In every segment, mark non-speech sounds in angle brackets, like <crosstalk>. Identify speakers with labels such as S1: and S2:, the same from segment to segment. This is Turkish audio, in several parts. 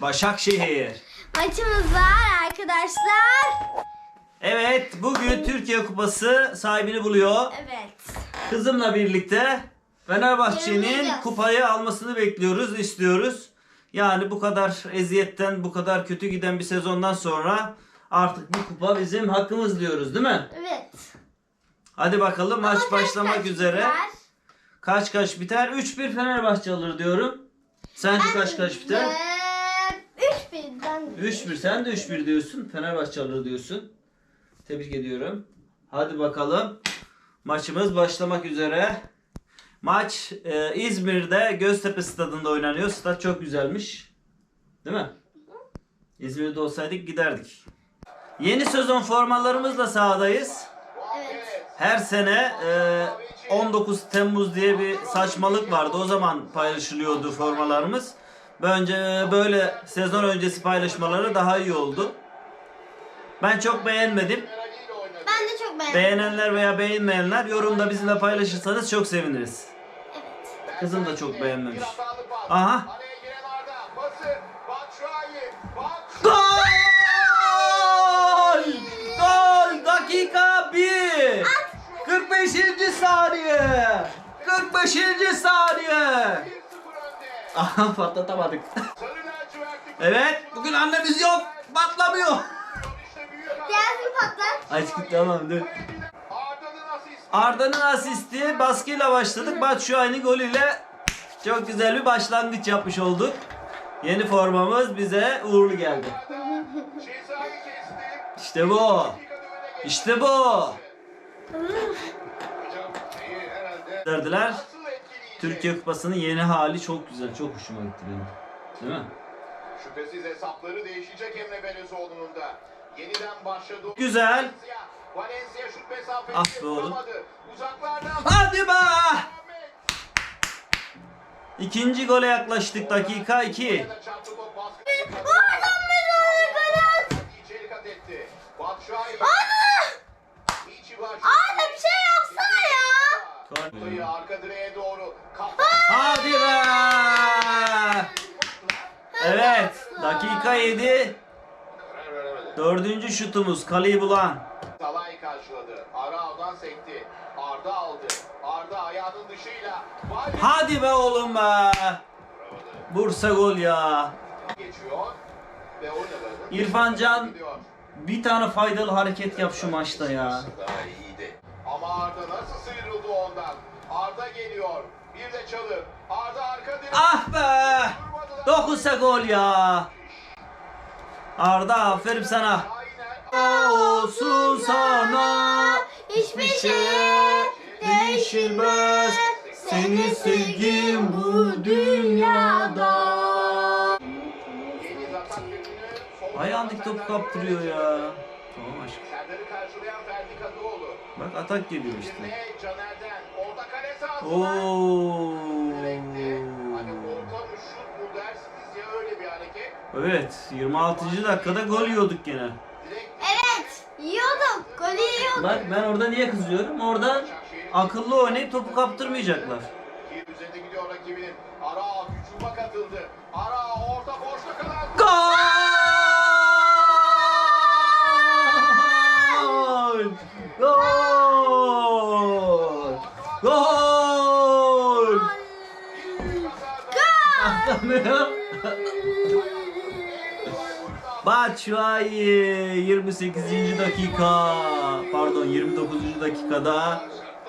S1: Başakşehir.
S2: Maçımız var arkadaşlar.
S1: Evet bugün Türkiye Kupası sahibini buluyor.
S2: Evet.
S1: Kızımla birlikte Fenerbahçe'nin
S2: Yenileceğiz.
S1: kupayı almasını bekliyoruz, istiyoruz. Yani bu kadar eziyetten, bu kadar kötü giden bir sezondan sonra artık bu kupa bizim hakkımız diyoruz değil mi?
S2: Evet.
S1: Hadi bakalım maç
S2: Ama
S1: başlamak
S2: kaç
S1: üzere.
S2: biter?
S1: Kaç kaç biter? 3-1 Fenerbahçe alır diyorum. Sence kaç kaç biter?
S2: 3-1'den.
S1: 3-1 sen de 3-1 diyorsun. Fenerbahçe alır diyorsun. Tebrik ediyorum. Hadi bakalım. Maçımız başlamak üzere. Maç e, İzmir'de Göztepe stadında oynanıyor. Stat çok güzelmiş. Değil mi? İzmir'de olsaydık giderdik. Yeni sezon formalarımızla sahadayız.
S2: Evet.
S1: Her sene e, 19 Temmuz diye bir saçmalık vardı. O zaman paylaşılıyordu formalarımız. Bence böyle sezon öncesi paylaşmaları daha iyi oldu. Ben çok beğenmedim.
S2: Ben de çok beğendim.
S1: Beğenenler veya beğenmeyenler yorumda bizimle paylaşırsanız çok seviniriz.
S2: evet.
S1: Kızım da çok beğenmemiş. Aha. Gol! Gol! Dakika 1! 45. saniye! 45. saniye! Aha patlatamadık. evet, bugün annemiz yok. Patlamıyor.
S2: Diğer bir patlar.
S1: Aşkım tamam dur. Arda'nın asisti baskıyla başladık. Batshuayi'nin golüyle çok güzel bir başlangıç yapmış olduk. Yeni formamız bize uğurlu geldi. İşte bu. İşte bu. Verdiler. Türkiye Kupası'nın yeni hali çok güzel. Çok hoşuma gitti benim. Değil mi?
S3: Şüphesiz hesapları değişecek Emre Belözoğlu'nun da. Yeniden başladı.
S1: Güzel.
S3: Valencia, şut mesafesi
S1: Ah be oğlum.
S3: bulamadı. Uzaklardan
S1: Hadi be! İkinci gole yaklaştık dakika 2. şutumuz kaleyi bulan.
S3: Salay karşıladı. Arao'dan sekti. Arda aldı. Arda ayağının dışıyla. Valencia
S1: Hadi be oğlum be! Bursa gol ya.
S3: geçiyor. Ve.
S1: İrfan Can
S3: Gidiyor.
S1: bir tane faydalı hareket yap şu maçta ya.
S3: Ama Arda nasıl sıyrıldı ondan? Arda geliyor. Bir de çalım. Arda arka direk.
S1: Ah be! Dokunsa gol ya. Arda aferin sana. Olsun sana
S2: Hiçbir
S1: bir
S2: şey
S1: değişilmez. Seni sevdim bu dünyada. Ayağındaki topu kaptırıyor ya. Tamam aşkım. Bak atak geliyor işte. Oo. Evet 26. dakikada gol yiyorduk gene.
S2: Evet. Yiyorduk. Golü yiyorduk.
S1: Bak ben orada niye kızıyorum? Orada akıllı oynayıp topu kaptırmayacaklar.
S3: Gidiyor rakibinin. Ara hücuma katıldı. Ara orta boşta kalan.
S1: Gol! Gol! Gol! Atlamıyor. <laughs> Batshuayi 28. dakika pardon 29. dakikada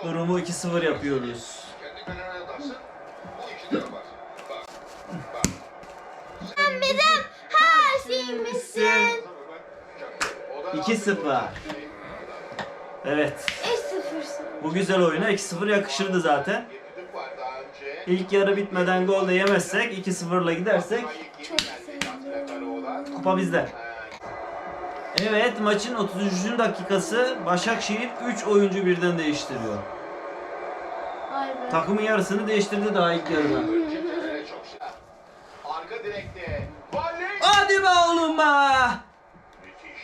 S1: durumu 2-0 yapıyoruz.
S2: Sen bizim her şeyimizsin.
S3: O da
S1: 2-0. Evet.
S2: 3-0'sın.
S1: Bu güzel oyuna 2-0 yakışırdı zaten. İlk yarı bitmeden gol de yemezsek 2-0'la gidersek
S2: Çok.
S1: Kupa bizde. Evet maçın 33. dakikası Başakşehir 3 oyuncu birden değiştiriyor. Takımın yarısını değiştirdi daha ilk yarıda.
S3: Arka direkte.
S1: Hadi be oğlum be!
S3: Müthiş.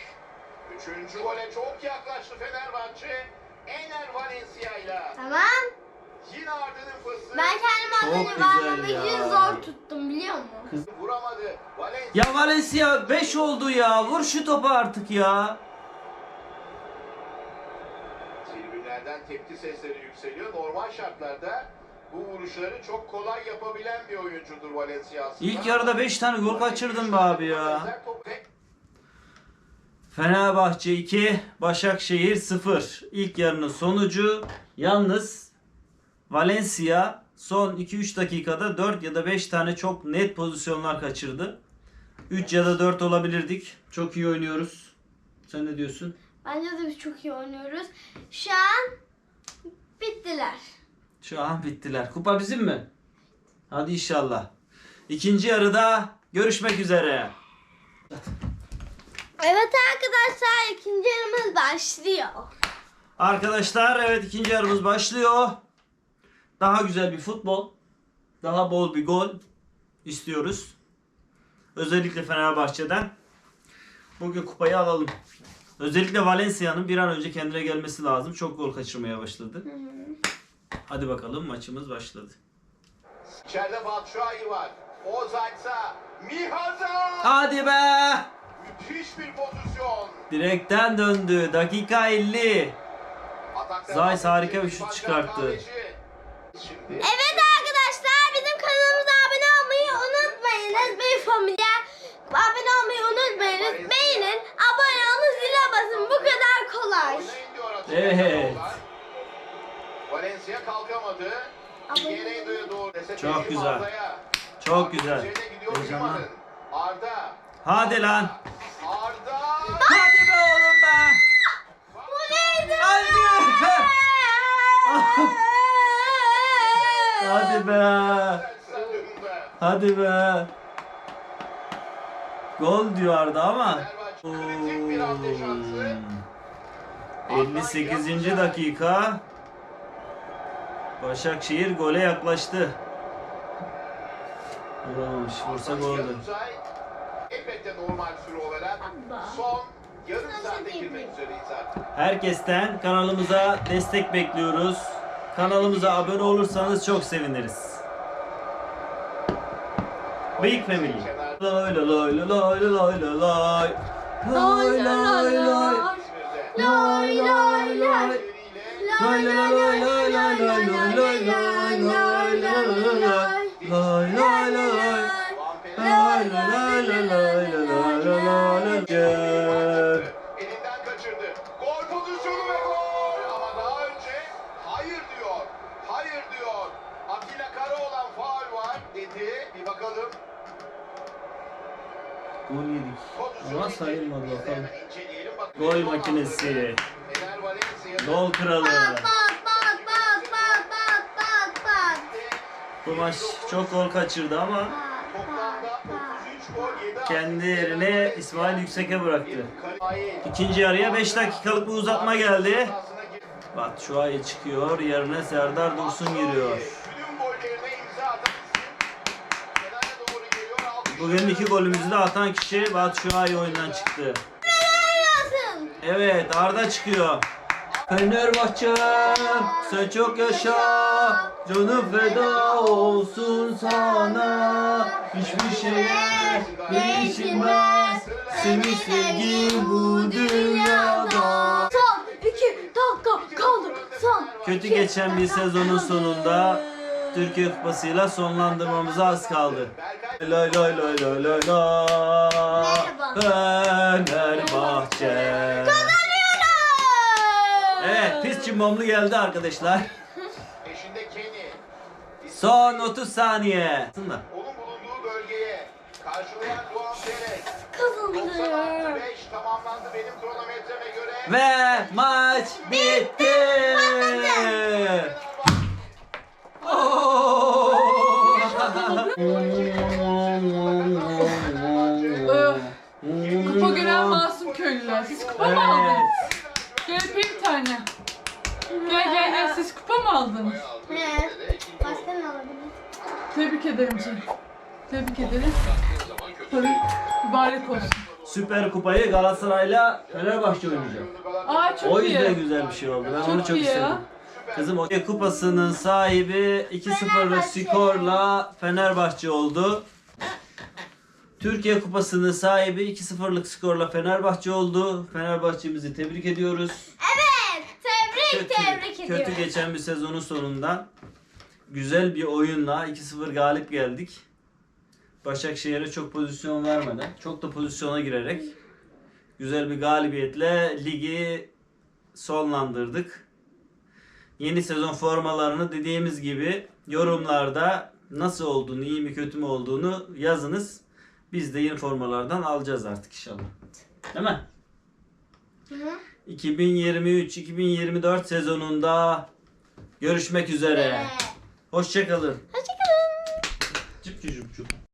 S3: Üçüncü gole çok yaklaştı Fenerbahçe. Ener Valencia ile.
S2: Tamam.
S3: Yine Arda'nın pası.
S2: Ben kendimi
S1: ya.
S2: için zor tuttum biliyor musun?
S3: Vuramadı.
S1: Ya Valencia 5 oldu ya. Vur şu topu artık ya.
S3: Tribünlerden tepki sesleri yükseliyor. Normal şartlarda bu vuruşları çok kolay yapabilen bir oyuncudur Valencia aslında.
S1: İlk yarıda 5 tane gol kaçırdın be abi ya. Fenerbahçe 2, Başakşehir 0. İlk yarının sonucu yalnız Valencia son 2-3 dakikada 4 ya da 5 tane çok net pozisyonlar kaçırdı. 3 ya da 4 olabilirdik. Çok iyi oynuyoruz. Sen ne diyorsun?
S2: Bence de biz çok iyi oynuyoruz. Şu an bittiler.
S1: Şu an bittiler. Kupa bizim mi? Hadi inşallah. İkinci yarıda görüşmek üzere.
S2: Evet arkadaşlar ikinci yarımız başlıyor.
S1: Arkadaşlar evet ikinci yarımız başlıyor. Daha güzel bir futbol. Daha bol bir gol istiyoruz. Özellikle Fenerbahçe'den. Bugün kupayı alalım. Özellikle Valencia'nın bir an önce kendine gelmesi lazım. Çok gol kaçırmaya başladı. Hadi bakalım maçımız başladı.
S3: İçeride Batshuayi var. Ozaytsa. Mihaza.
S1: Hadi be!
S3: Müthiş bir pozisyon.
S1: Direkten döndü. Dakika 50.
S3: Atakta
S1: Zayt harika bir şut çıkarttı.
S3: Şimdi
S2: Evet arkadaşlar bizim kanalımıza abone olmayı unutmayınız. Bir familya abone olmayı unutmayınız. Beğenin, abone olun, zile basın. Bu kadar kolay.
S1: Evet.
S3: Valencia kalkamadı.
S1: Çok güzel. Çok güzel. Heyecanlan.
S3: Arda.
S1: Hadi lan.
S3: Arda.
S1: Hadi be oğlum be.
S2: Bu neydi?
S1: Hadi. <laughs> Hadi be. Hadi be. Gol diyor Arda ama.
S3: Kritik bir ante şansı.
S1: 58. dakika. Başakşehir gole yaklaştı. Vuramamış. Vursa gol oldu.
S3: Yanuzay, Elbette normal süre olarak
S2: Abba.
S3: son yarım
S2: Nasıl
S3: saate
S2: diyeyim?
S3: girmek üzereyiz artık.
S1: Herkesten kanalımıza destek bekliyoruz. Kanalımıza abone olursanız çok seviniriz. Big Family. Lay lay lay lay. Lay lay lay. Lay lay lay
S2: lay lay lay
S1: lay lay lay lay lay lay lay. Lay lay lay. Lay lay lay lay lay lay
S3: Ama
S1: sayılmadı bakalım. Gol makinesi. Gol kralı.
S2: Bak bak bak bak bak bak bak bak.
S1: Bu maç çok gol kaçırdı ama
S3: Toplamda 33 gol yedi.
S1: kendi yerine İsmail Yüksek'e bıraktı. İkinci yarıya 5 dakikalık bir uzatma geldi.
S3: Gir-
S1: Batshuayi çıkıyor. Yerine Serdar Dursun giriyor. Bugün iki golümüzü de atan kişi Batshuayi oyundan çıktı. Evet Arda çıkıyor. Fenerbahçe sen çok yaşa Canım feda olsun sana Hiçbir şeye değişilmez Senin sevgin bu dünyada
S2: Son iki dakika kaldı. Son.
S1: Kötü geçen bir sezonun sonunda Türkiye Kupası'yla sonlandırmamıza az kaldı. Lay lay lay lay lay lay Fenerbahçe Evet pis cimbomlu geldi arkadaşlar.
S3: Eşinde Kenny.
S1: Son 30 saniye. Aslında.
S3: Onun bulunduğu bölgeye karşılayan Doğan Perez.
S2: Kazandı.
S3: 96-5 tamamlandı benim kronometreme göre.
S1: Ve maç bitti.
S4: Tebrik ederim. Tabii mübarek olsun.
S1: Süper Kupayı Galatasaray'la Fenerbahçe oynayacak.
S4: Aa çok
S1: O
S4: iyi.
S1: yüzden güzel bir şey oldu. Ben onu çok
S4: iyi
S1: istedim.
S4: ya.
S1: Kızım o kupasının sahibi 2-0'lık
S2: Fenerbahçe.
S1: skorla Fenerbahçe oldu. Türkiye Kupası'nın sahibi 2-0'lık skorla Fenerbahçe oldu. Fenerbahçe'mizi tebrik ediyoruz.
S2: Evet. Tebrik
S1: Kötü,
S2: tebrik ediyorum.
S1: kötü geçen bir sezonun sonunda güzel bir oyunla 2-0 galip geldik. Başakşehir'e çok pozisyon vermeden, çok da pozisyona girerek güzel bir galibiyetle ligi sonlandırdık. Yeni sezon formalarını dediğimiz gibi yorumlarda nasıl olduğunu, iyi mi kötü mü olduğunu yazınız. Biz de yeni formalardan alacağız artık inşallah. Değil mi?
S2: Hı hı.
S1: 2023-2024 sezonunda görüşmek üzere.
S2: Evet.
S1: Hoşçakalın.
S2: Hoşçakalın.
S1: Cıp cıp cıp.